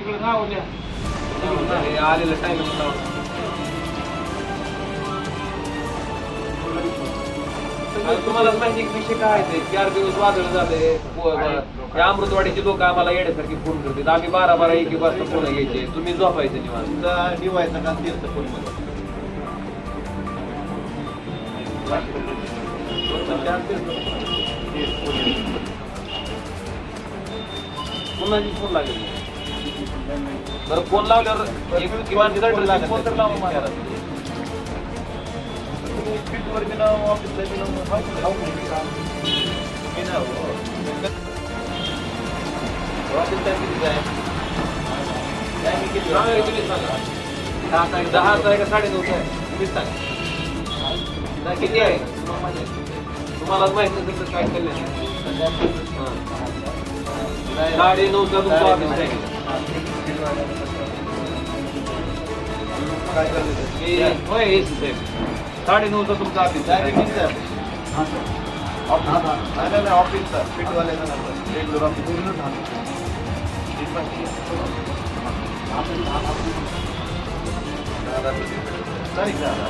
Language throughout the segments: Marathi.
तिकडे नाव द्या आलेलं टाइम तुम्हाला माहिती आहे की विषय काय ते? चार दिवस वादळ झाले पो- या अमृतवाडीचे लोक आम्हाला येण्यासारखी फोन करतात. आम्ही बारा बारा एक एक वाजता फोन घ्यायचे तुम्ही झोपायचे निवांत. डिवायचा का तीर्थ फोनमध्ये? पुन्हा फोन लागेल. बरं फ़ोन लावल्यावर एक किमान रिझल्ट लागेल फ़ोन तर लावा मला ट्विटवर बी नाव ऑफिसला बी नाव हाव मी नाव ऑफ़िस किती आहे टाइम किती सांगा की तुम्ही सांगा दहाचा आहे का साडे नऊचा आहे ना किती आहे तुम्हाला माहित नसेल काय केलं साडे नऊचा तुमचं ऑफ़िस आहे काय करायचं हे- होय एसी साहेब साडे तुमचा ऑफिस डायरेक्ट किती आहे ऑफिस नाही नाही ऑफिसचा ट्विटवाल्याचा नंबर रेग्युलर ऑफिस तारीख झाला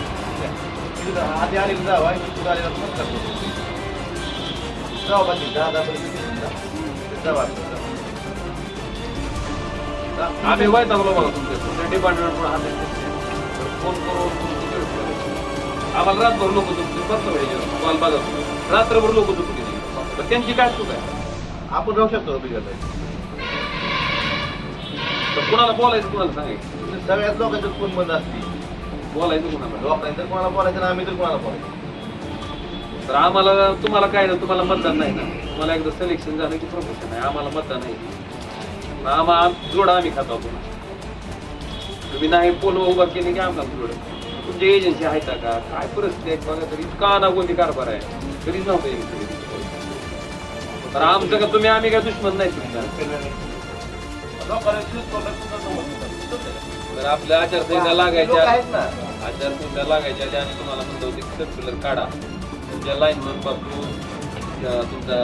तिथं आधी आले जावा दहा दहा पर्यंत जावा आम्ही वैतागलो बघा तुमच्या डिपार्टमेंट फोन करून तुमची. आम्हाला रात्रभर लोक तुमचे बसतो कॉल बघा. तुम्ही. रात्रभर लोक तुमची पण त्यांची काय चूक आहे? आपण राहू शकतो बिघडत तर कुणाला बोलायचं कुणाला सांगायचं? सगळ्याच लोकांचे फोन बंद असतील. बोलायचं कुणाला? कोणाला बोलायचं ना आम्ही तर कोणाला बोलायचं. तर आम्हाला तुम्हाला काय ना तुम्हाला मतदान नाही ना? तुम्हाला एकदा सिलेक्शन झालं की प्रमोशन आहे आम्हाला मतदान नाही. आम्हाला जोडा आम्ही खातो आपण. तुम्ही नाही पोल उभा केले की आम्हाला जोड. तुमची एजन्सी आहे का? काय परिस्थिती आहे? बघा तरी इतका अनागोंदी कारभार आहे. कधीच नव्हतं तर आमचं का तुम्ही आम्ही काय दुश्मन नाही तुमचा. तर आपल्या आचारसंहिता लागायच्या ना. आचारसंहिता लागायच्या आधी आम्ही तुम्हाला म्हणतो होते सर्क्युलर काढा. तुमच्या लाईनमनपासून तुमचा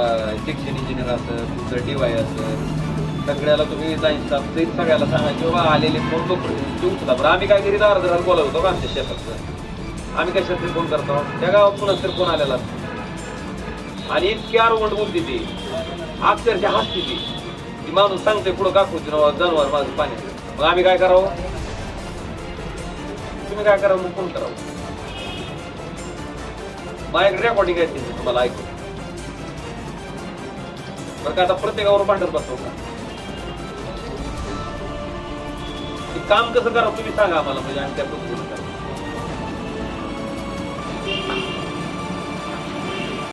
शिक्षण इंजिनियर असेल तुमचं डीवाय असेल सगळ्याला तुम्ही जायचा स्टाफ ते सगळ्याला सांगायचे बाबा आलेले फोन लोक उचला बरं आम्ही काय करीत दार दार बोलत होतो का आमच्या शेतात आम्ही कशात फोन करतो? त्या गावात पुन्हा तर फोन आलेला आणि इतकी आरवंड बोलते ती. अक्षरशः हसते ती. ती माणूस सांगते पुढं काकूची नाव जनावर माझं पाणी मग आम्ही काय करावं? तुम्ही काय करावं? मग फोन करावं. माझ्याकडे रेकॉर्डिंग आहे तुम्हाला ऐकून. बरं का आता प्रत्येकावर भांडत बसतो का? ते काम कसं करा तुम्ही सांगा आम्हाला म्हणजे आणि त्यातून